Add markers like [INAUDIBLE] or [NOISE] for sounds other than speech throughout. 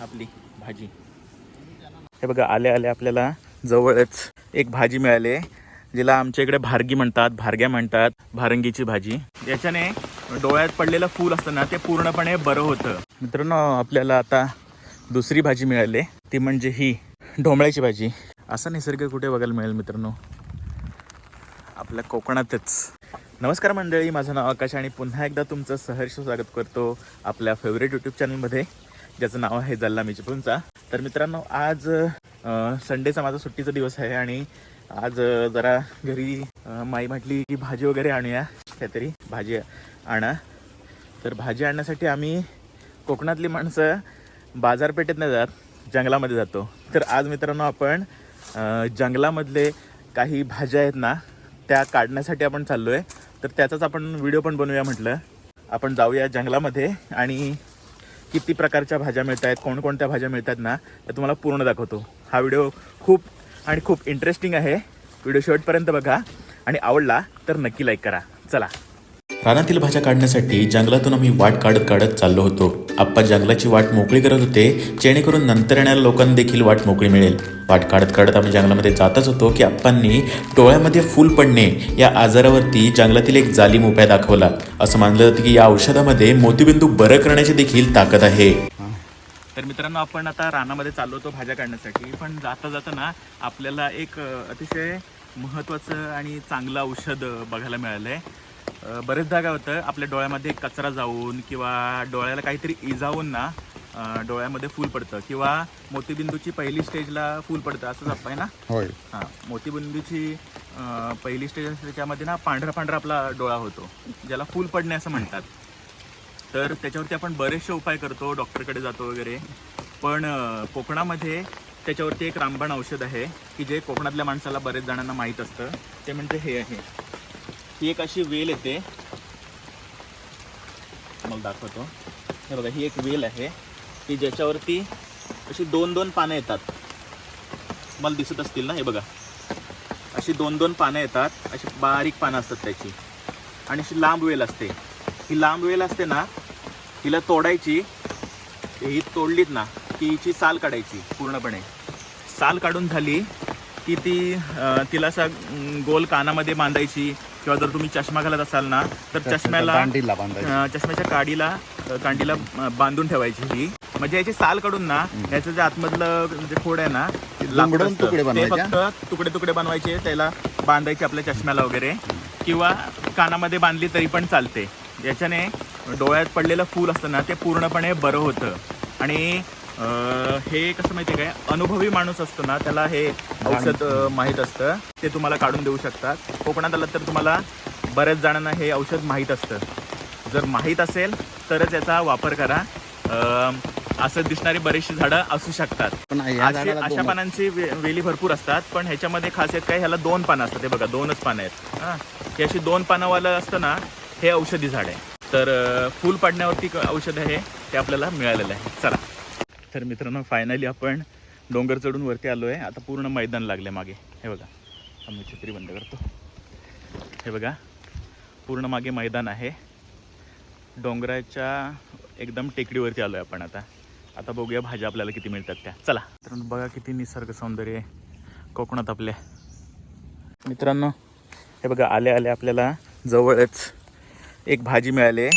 आपली भाजी. हे बघा आले आले आपल्याला. जवळच एक भाजी मिळाली. जिला आमच्या इकडे भारगी म्हणतात भारग्या म्हणतात भारंगीची भाजी. याच्याने डोळ्यात पडलेलं फूल असतं ना ते पूर्णपणे बरं होतं. मित्रांनो आपल्याला आता दुसरी भाजी मिळाली. ती म्हणजे ही ढोमळ्याची भाजी. असा निसर्ग कुठे बघायला मिळेल मित्रांनो? आपल्या कोकणातच. नमस्कार मंडळी माझं नाव आकाश आणि पुन्हा एकदा तुमचं सहर्ष स्वागत करतो आपल्या फेवरेट यूट्यूब चॅनलमध्ये ज्याचं नाव आहे जल्ला मी चिपळूणचा तर मित्रांनो आज संडेचा माझा सुट्टीचा दिवस आहे आणि आज जरा घरी माई म्हटली की भाजी वगैरे आणूया काहीतरी भाजी आणा. तर भाजी आणण्यासाठी आम्ही कोकणातली माणसं बाजारपेठेत नाही जात जंगलामध्ये जातो. तर आज मित्रांनो आपण जंगलामधले काही भाज्या आहेत ना त्या काढण्यासाठी आपण चाललो आहे तर त्याचाच आपण व्हिडिओ पण बनवूया म्हटलं. आपण जाऊया जंगलामध्ये आणि किती प्रकारच्या भाज्या मिळत आहेत कोणकोणत्या भाज्या मिळतात ना त्या तुम्हाला पूर्ण दाखवतो. हा व्हिडिओ खूप आणि खूप इंटरेस्टिंग आहे. व्हिडिओ शेवटपर्यंत बघा. आणि आवडला तर नक्की लाईक करा. चला. रानातील भाज्या काढण्यासाठी जंगलातून आम्ही वाट काढत काढत चाललो होतो. आप्पा जंगलाची वाट मोकळी करत होते. जेणेकरून नंतर येणाऱ्या लोकांना देखील वाट मोकळी मिळेल. वाट काढत काढत आम्ही जंगलामध्ये जातच होतो की आप्पांनी डोळ्यामध्ये फूल पडणे या आजारावरती जंगलातील एक जालीम उपाय दाखवला. असं मानलं जातं की या औषधामध्ये मोतीबिंदू बरं करण्याची देखील ताकद आहे. तर मित्रांनो आपण आता रानामध्ये चाललो होतो भाज्या काढण्यासाठी. पण जाता जाता ना आपल्याला एक अतिशय महत्त्वाचं आणि चांगलं औषध बघायला मिळालं आहे बरेचदा काय होतं आपल्या डोळ्यामध्ये कचरा जाऊन किंवा डोळ्याला काहीतरी इजावून ना डोळ्यामध्ये फूल पडतं. किंवा मोतीबिंदूची पहिली स्टेजला फूल पडतं आपण आहे ना? होय. हां मोतीबिंदूची पहिली स्टेज असते त्याच्यामध्ये ना पांढरा पांढरा आपला डोळा होतो ज्याला फूल पडणे असं म्हणतात. तर त्याच्यावरती आपण बरेचसे उपाय करतो डॉक्टरकडे जातो वगैरे. पण कोकणामध्ये त्याच्यावरती एक रामबाण औषध आहे की जे कोकणातल्या माणसाला बरेच जणांना माहीत असतं ते म्हणजे हे आहे. ही एक अशी वेल येते. मग दाखवतो. हे बघा ही एक वेल आहे. की ज्याच्यावरती अशी दोन दोन पानं येतात. मला दिसत असतील ना हे बघा. अशी दोन दोन पानं येतात. अशी बारीक पानं असतात त्याची. आणि अशी लांब वेल असते. ही लांब वेल असते ना हिला तोडायची ही तोडलीत ना की हिची साल काढायची पूर्णपणे. साल काढून झाली की ती तिला असा गोल कानामध्ये बांधायची किंवा जर तुम्ही चष्मा घालत असाल ना तर चष्म्याला बांधायचं. चष्म्याच्या काडीला कांडीला बांधून ठेवायची ही. म्हणजे याची साल काढून ना याचं जे आतमधलं जे खोड आहे ना ते लाकूड दुमडून असतं. तुकडे ते बनवायचे? फक्त तुकडे तुकडे बनवायचे त्याला बांधायचे आपल्या चष्म्याला वगैरे. किंवा कानामध्ये बांधली तरी पण चालते. याच्याने डोळ्यात पडलेलं फूल असतं ना ते पूर्णपणे बरं होतं. आणि हे कसं माहिती काय? अनुभवी माणूस असतो ना त्याला हे औषध माहीत असतं. ते तुम्हाला काढून देऊ शकतात. कोकणात आलं तर तुम्हाला बऱ्याच जणांना हे औषध माहीत असतं. जर माहीत असेल तरच याचा वापर करा. असं दिसणारी बरीचशी झाडं असू शकतात. अशी पानांची वेली भरपूर असतात. पण ह्याच्यामध्ये खासियत काय? ह्याला दोन पानं असतात. हे बघा दोनच पानं आहेत. हां. ही अशी दोन पानावालं असतं ना हे औषधी झाड आहे. तर फूल पडण्यावरती औषध आहे. ते आपल्याला मिळालेलं आहे. चला. तर मित्रांनो फायनली आपण डोंगर चढून वरती आलो आहे आता पूर्ण मैदान लागले मागे. हे बघा. आम्ही छत्री बंद करतो. हे बघा. पूर्ण मागे मैदान आहे. डोंगराच्या एकदम टेकडीवरती आलो आहे आपण आता. आता बघूया भाज्या आपल्याला किती मिळतात त्या. चला. मित्रांनो बघा किती निसर्ग सौंदर्य आहे. कोकणात आपल्या मित्रांनो हे बघा आले आले आपल्याला. जवळच एक भाजी मिळाली आहे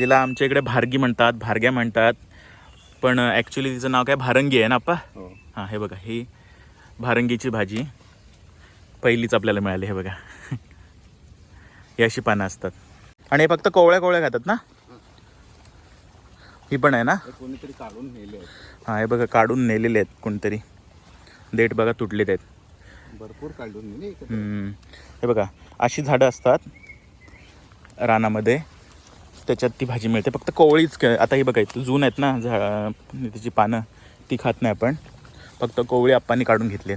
जिला आमच्या इकडे भारगी म्हणतात. भारग्या म्हणतात. पण ॲक्च्युली तिचं नाव काय? भारंगी आहे ना आप्पा? हो. हां हे बघा ही भारंगीची भाजी. पहिलीच आपल्याला मिळाली हे बघा. ही अशी पानं असतात. आणि हे फक्त कोवळ्या कोवळ्या खातात ना? ही पण आहे ना? कोणीतरी काढून नेले हां हे बघा काढून नेलेले आहेत कोणतरी. देठ बघा तुटलेत आहेत. भरपूर काढून नेले. हे बघा अशी झाडं असतात रानामध्ये. त्याच्यात ती भाजी मिळते. फक्त कोवळीच क- आता ही बघायचं जून आहेत ना झा त्याची पानं ती खात नाही आपण. फक्त कोवळी आप्पांनी काढून घेतली.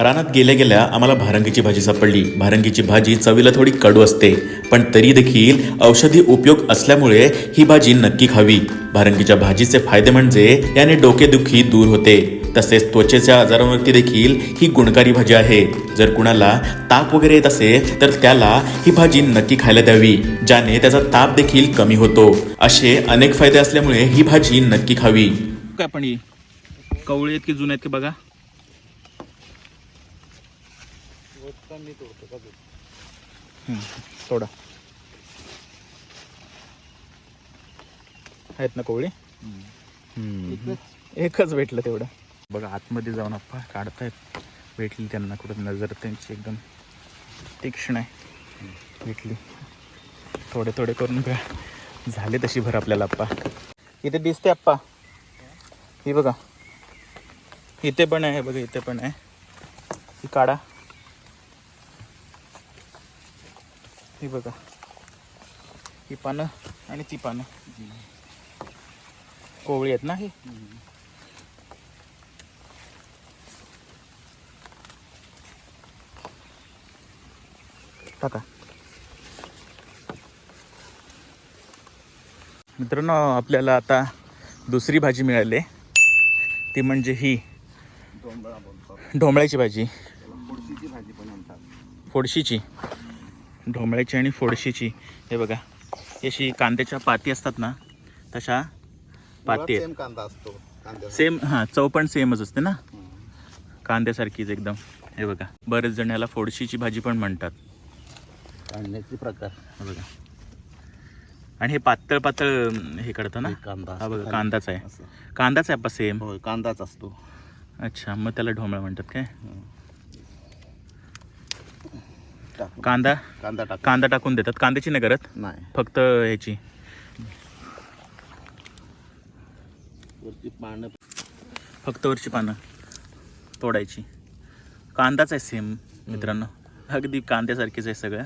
रानात गेल्या गेल्या आम्हाला भारंगीची भाजी सापडली. भारंगीची भाजी चवीला थोडी कडू असते पण तरी देखील औषधी उपयोग असल्यामुळे ही भाजी नक्की खावी. भारंगीच्या भाजीचे फायदे म्हणजे याने डोकेदुखी दूर होते. तसेच त्वचेच्या आजारांवरती देखील ही गुणकारी भाजी आहे. जर कुणाला ताप वगैरे येत असेल तर त्याला ही भाजी नक्की खायला द्यावी ज्याने त्याचा ताप देखील कमी होतो. असे अनेक फायदे असल्यामुळे ही भाजी नक्की खावी. काय पण ही. कवळी आहेत की जुने आहेत की बघा. थोडा आहेत ना कोवळी? एकच भेटलं तेवढं. बघा आतमध्ये जाऊन आप्पा काढतायत. भेटली त्यांना कुठं नजर त्यांची एकदम तीक्ष्ण आहे. भेटली. थोडे थोडे करून घ्या झाले तशी भर आपल्याला आप्पा. इथे दिसते आप्पा. ही बघा. इथे पण आहे बघा इथे पण आहे. ही काढा. ही बघा. ही पानं आणि ती पानं. कोवळी आहेत ना ही? टाका. मित्रांनो आपल्याला आता दुसरी भाजी मिळाली. ती म्हणजे ही ढोमळ्याची भाजी. त्याला पुढशीची भाजी पण म्हणतात फोडशीची. ढोमळ्याची आणि फोडशीची. हे बघा अशी कांद्याच्या पाती असतात ना तशा पाती आहेत. सेम कांदा असतो सेम हां चव पण सेमच असते ना? कांद्यासारखीच एकदम. हे बघा बरेच जण याला फोडशीची भाजी पण म्हणतात. कांद्याचे प्रकार. हे बघा. आणि हे पातळ पातळ हे करतं ना? हे कांदा हा बघा. कांदाच आहे. असं. कांदाच आहे सेम होय कांदाच असतो. अच्छा मग त्याला ढोमळा म्हणतात काय? कांदा? कांदा टाक. कांदा टाकून देतात. कांद्याची नाही करत? नाही. फक्त ह्याची. वरची पानं. फक्त वरची पानं तोडायची. कांदाच आहे सेम मित्रांनो. अगदी कांद्यासारखीच आहे सगळं.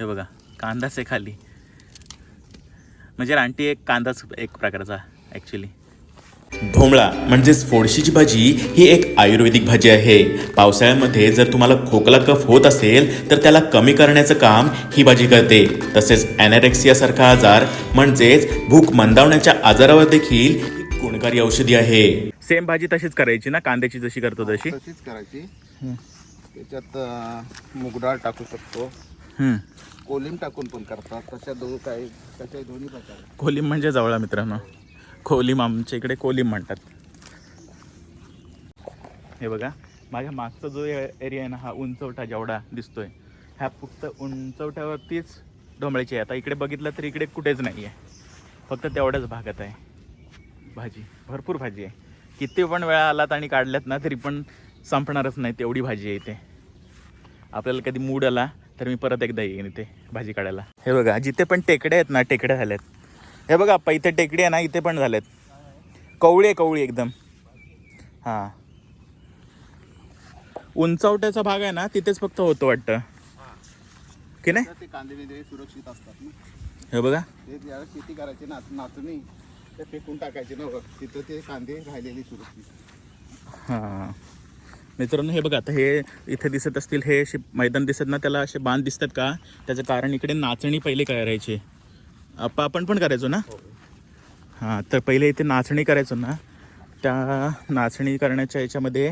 हे बघा कांदाच आहे खाली. म्हणजे रानटी एक कांदाच एक प्रकारचा ॲक्च्युली ढोमळा म्हणजेच फोडशीची भाजी ही एक आयुर्वेदिक भाजी आहे. पावसाळ्यामध्ये जर तुम्हाला खोकला कफ होत असेल तर त्याला कमी करण्याचं काम ही भाजी करते. तसेच अॅनॅरेक्सिया सारखा आजार म्हणजेच भूक मंदावण्याच्या आजारावर देखील गुणकारी औषधी आहे. सेम भाजी तशीच करायची ना कांद्याची जशी करतो तशी? तशीच करायची. त्याच्यात अं, मूगडाळ टाकू शकतो. कोलिम टाकून पण करतात. तशा दोन काही त्याच्या दोन्ही प्रकार. कोलिम म्हणजे जवळा मित्रांनो. कोलिम आमच्या इकडे कोलिम म्हणतात. हे बघा माझ्या मागचा जो एरिया आहे ना हा उंचवटा जेवढा दिसतोय ह्या फक्त उंचवट्यावरतीच ढोंबळ्याची आहे. आता इकडे बघितलं तर इकडे कुठेच नाही आहे फक्त तेवढ्याच भागात आहे. भाजी भरपूर भाजी आहे. किती पण वेळा आलात आणि काढल्यात ना तरी पण संपणारच नाही तेवढी भाजी आहे इथे. आपल्याला कधी मूड आला तर मी परत एकदा येईन इथे भाजी काढायला. हे बघा जिथे पण टेकड्या आहेत ना टेकड्या झाल्यात. हे बघा आप्पा इथे टेकडी आहे ना इथे पण झाल्यात. कवळी आहे कवळी एकदम. हां. उंचवट्याचा भाग आहे ना तिथेच फक्त होतं वाटतं. की नाही? कांदे सुरक्षित असतात ना. हे बघा. शेती करायची ना नाचणी ते फेकून टाकायचे ना. तिथं ते कांदे राहिलेले सुरक्षित. हां. मित्रांनो हे बघा आता हे इथे दिसत असतील हे असे मैदान दिसत ना त्याला असे बांध दिसतात का? त्याचं कारण इकडे नाचणी पहिले करायची. आपण पण करायचो ना? हां. तर पहिले इथे नाचणी करायचो ना. त्या नाचणी करण्याच्या याच्यामध्ये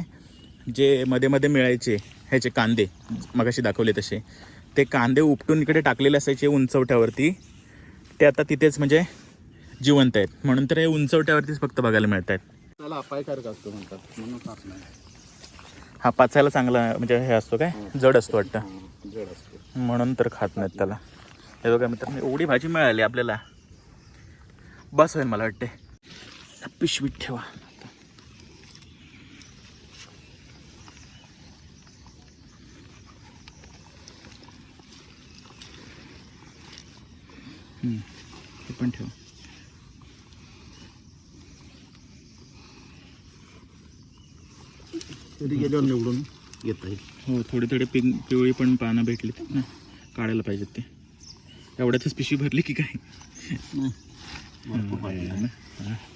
जे मध्ये मध्ये मिळायचे ह्याचे कांदे मगाशी दाखवले तसे ते कांदे उपटून इकडे टाकलेले असायचे उंचवट्यावरती. ते आता तिथेच म्हणजे जिवंत आहेत. म्हणून तर हे उंचवट्यावरतीच फक्त बघायला मिळत आहेत त्याला अपायकारक असतो म्हणतात म्हणून हा पाचायला चांगला म्हणजे हे असतो काय? जड असतो वाटतं. जड असतो म्हणून तर खात नाहीत त्याला. हे बघा मित्रांनो एवढी भाजी मिळाली आपल्याला. बस होईल मला वाटते पिशवीत ठेवा. पण ठेवा. तरी गेल्यावर निवडून येत राहील हो थोडे थोडे पि पिवळी पण पानं भेटली ना काढायला पाहिजेत ते. एवढ्यातच पिशवी भरली की काय?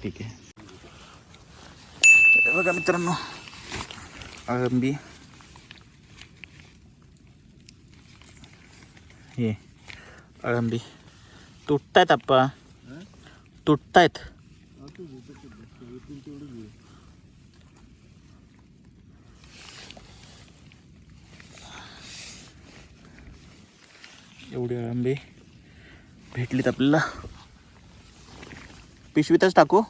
ठीक आहे. हे बघा मित्रांनो अळंबी हे अळंबी तुटतायत आप्पा. तुटतायत. एवढे आंबे भेटलीत आपल्याला. पिशवीतच टाकू?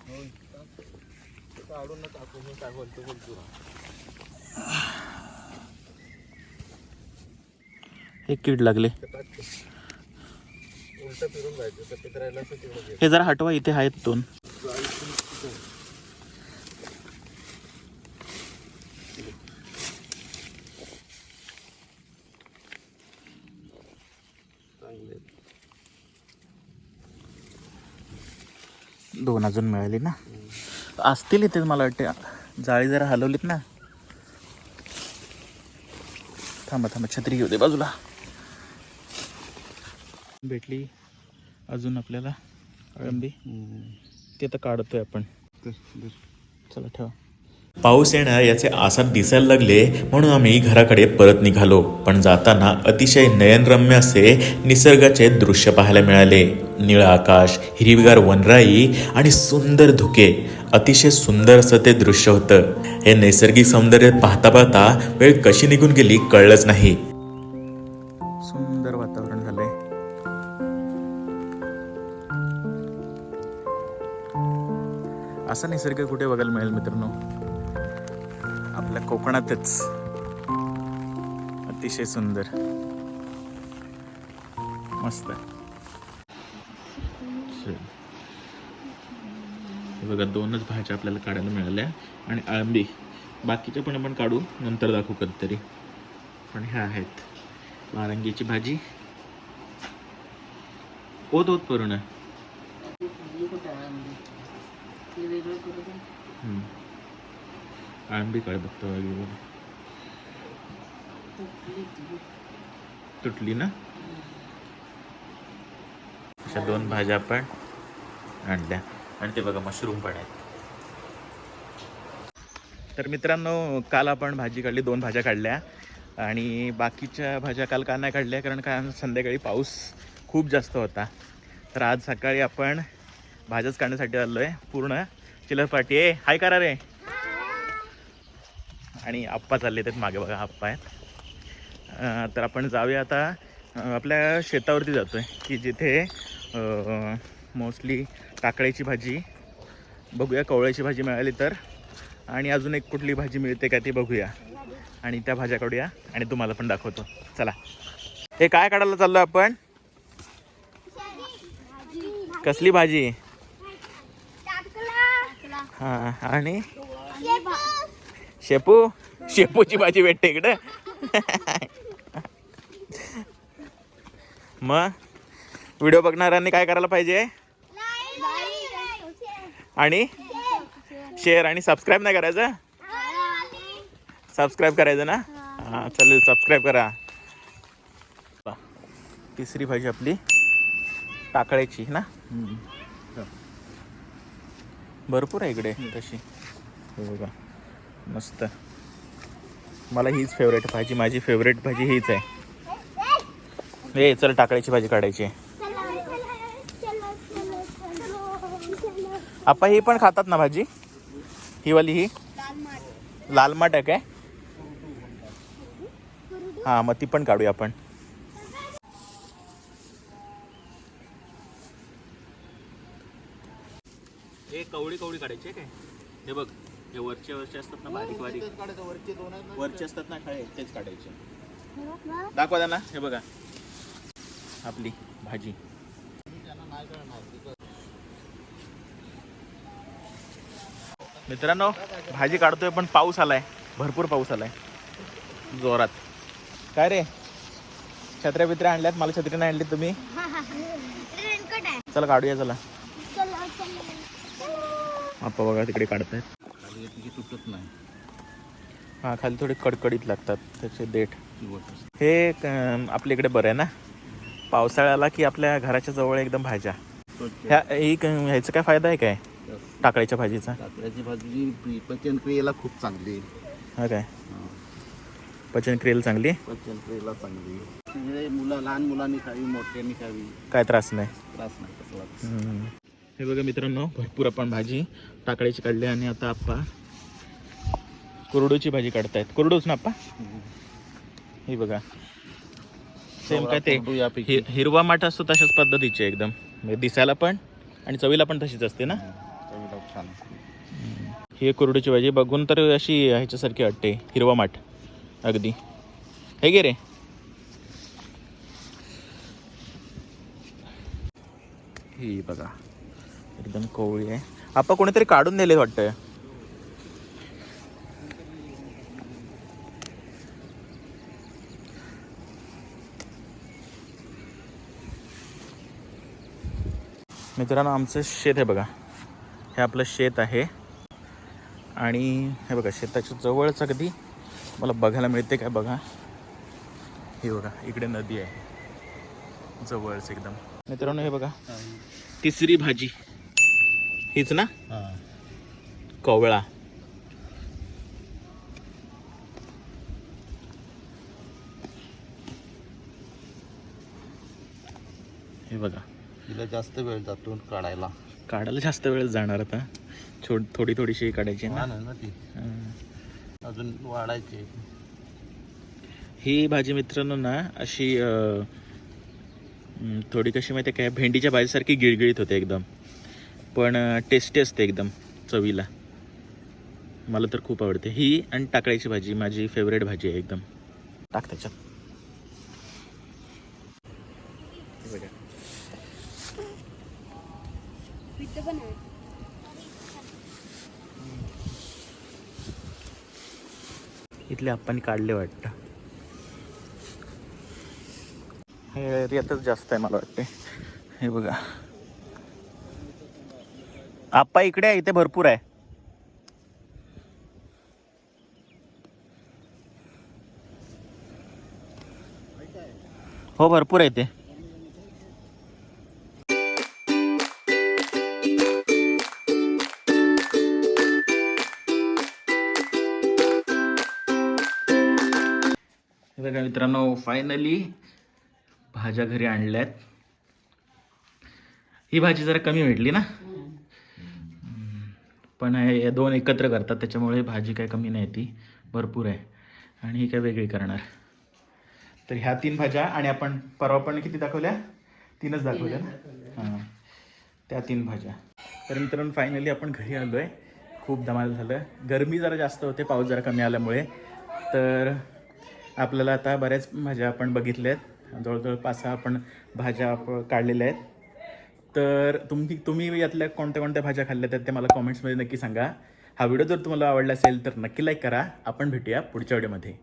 हे कीड लागले. हे जरा हटवा इथे आहेत दोन चांगले दोन अजून मिळाली ना? असतील इथे मला वाटते. जाळी जरा हलवलीत ना. थांबा थांबा छत्री घेऊ दे बाजूला. भेटली अजून आपल्याला. अळंबी ते तर काढतोय आपण. चला ठेवा. पाऊस येणार याचे आसार दिसायला लागले म्हणून आम्ही घराकडे परत निघालो. पण जाताना अतिशय नयनरम्य असे निसर्गाचे दृश्य पाहायला मिळाले. निळं आकाश हिरवीगार वनराई आणि सुंदर धुके. अतिशय सुंदर असं ते दृश्य होतं. हे नैसर्गिक सौंदर्य पाहता पाहता वेळ कशी निघून गेली कळलंच नाही. सुंदर वातावरण झालंय. असा निसर्ग कुठे बघायला मिळेल मित्रांनो? आपल्या कोकणातच. अतिशय सुंदर. मस्त. बघा दोनच भाज्या आपल्याला काढायला मिळाल्या. आणि आळंबी बाकीच्या पण आपण काढू. नंतर दाखवू कधीतरी. पण ह्या आहेत. वारंगीची भाजी. ओत ओत करून ना हम्म. आंबी काय बघतो तुटली ना? अशा दोन भाज्या आपण आणल्या. आणि ते बघा मशरूम पण आहेत. तर मित्रांनो काल आपण भाजी काढली दोन भाज्या काढल्या आणि बाकीच्या भाज्या काल का नाही काढल्या? कारण का संध्याकाळी पाऊस खूप जास्त होता. तर आज सकाळी आपण भाज्याच काढण्यासाठी आलो आहे पूर्ण चिलरपाटी ए आहे. हाय करा रे. आणि आप्पा चालले आहेत मागे बघा आप्पा आहेत. तर आपण जाऊया आता आपल्या शेतावरती जातो आहे की जिथे मोस्टली काकड्याची भाजी. बघूया कवळ्याची भाजी मिळाली तर. आणि अजून एक कुठली भाजी मिळते का ती बघूया. आणि त्या भाज्या काढूया आणि तुम्हाला पण दाखवतो. चला. हे काय काढायला चाललो आपण? कसली भाजी? हा आणि? शेपू. शेपूची भाजी भेटते इकडे. [LAUGHS] मग? व्हिडिओ बघणाऱ्यांनी काय करायला पाहिजे? आणि शेअर आणि सबस्क्राईब नाही करायचं? सबस्क्राईब करायचं ना? हां चालेल सबस्क्राईब करा. तिसरी भाजी आपली टाकळ्याची ना? भरपूर आहे इकडे तशी. हे बघा मस्त. मला हीच फेवरेट भाजी माझी फेवरेट भाजी हीच आहे. हे चल टाकळ्याची भाजी काढायची. आहे आपा ही पण खातात ना भाजी? ही वाली ही? लाल माठ. आहे काय? हा मग ती पण काढूया आपण. हे कवळी कवळी काढायची आहे काय? हे बघ हे वरचे वरचे असतात ना बारीक बारीक. ना. वरचे असतात ना खळे तेच काढायचे. दाखवा त्यांना हे बघा. आपली भाजी त्यांना नाही कळणार तिथं मित्रांनो भाजी काढतोय पण पाऊस आलाय. भरपूर पाऊस आलाय. जोरात. काय रे? छत्र्या बित्र्या आणल्यात? मला छत्री नाही आणली तुम्ही. चला काढूया चला. आपा बघा तिकडे काढतायत. तुटत नाही हा खाली थोडे कडकडीत लागतात. त्याचे देठ. हे आपल्या इकडे बरं आहे ना? पावसाळ्याला की आपल्या घराच्या जवळ एकदम भाज्या. ह्या ही ह्याचा काय फायदा आहे काय? टाकळीच्या भाजीचा? काकड्याची भाजी पी- पचनक्रियेला खूप चांगली हा काय? पचन क्रियेला चांगली? पचनक्रियेला चांगली म्हणजे मुलं लहान मुलांनी खावी मोठ्यांनी खावी. काय त्रास नाही? त्रास नाही हम्म. हे बघा मित्रांनो भरपूर आपण भाजी टाकळीची काढली आणि आता आप्पा कुरडूची भाजी काढतायत. कुरडूच ना आप्पा? ही बघा. सेम काय ते कुरडू यापैकी. हि- हिरवा माठ असतो तशाच पद्धतीचे एकदम. म्हणजे दिसायला पण आणि चवीला पण तशीच असते ना? छान ही एक कुरडीची भाजी बघून तर अशी ह्याच्यासारखी वाटते हिरवा माठ. अगदी. हे गे रे. ही बघा. एकदम कोवळी आहे. आपण कोणीतरी काढून दिले वाटतं. मित्रांनो आमचं शेत आहे बघा. हे आपलं शेत आहे. आणि हे बघा शेताच्या जवळच अगदी मला बघायला मिळते काय बघा. हे बघा इकडे नदी आहे. जवळच एकदम. मित्रांनो हे बघा. तिसरी भाजी. हीच ना? कवळा. हे बघा. तिला जास्त वेळ जातो काढायला. काढायला जास्त वेळ जाणार आता. छोट थोडी थोडीशी काढायची ना. लहान आहे ना ती. अजून वाढायची. ही भाजी मित्रांनो ना अशी थोडी कशी माहिती काय भेंडीच्या भाजीसारखी गिळगिळीत होते एकदम. पण टेस्टी असते एकदम चवीला. मला तर खूप आवडते. ही आणि टाकळ्याची भाजी माझी फेवरेट भाजी आहे एकदम. टाक त्याच्यात. कुठले आपण काढले वाटतं? हे एरियातच जास्त आहे मला वाटते. हे बघा. आप्पा इकडे आहे इथे भरपूर आहे. हो भरपूर आहे ते मित्रांनो फायनली भाज्या घरी आणल्यात. ही भाजी जरा कमी भेटली ना. पण हे दोन एकत्र करतात त्याच्यामुळे भाजी काय कमी नाही ती. भरपूर आहे. आणि ही काय वेगळी करणार. तर ह्या तीन भाज्या आणि आपण परवा पण किती दाखवल्या? तीनच दाखवल्या ना? हां. त्या तीन भाज्या. तर मित्रांनो फायनली आपण घरी आलो आहे खूप धमाल झालं. गरमी जरा जास्त होते पाऊस जरा कमी आल्यामुळे. तर आपल्याला आता बऱ्याच भाज्या आपण बघितल्या आहेत जवळजवळ पाच सहा आपण भाज्या आप- काढलेल्या आहेत. तर तुम्ही तुम्ही यातल्या कोणत्या कोणत्या भाज्या खाल्ल्या आहेत ते मला कॉमेंट्समध्ये नक्की सांगा. हा व्हिडिओ जर तुम्हाला आवडला असेल तर नक्की लाईक करा. आपण भेटूया पुढच्या व्हिडिओमध्ये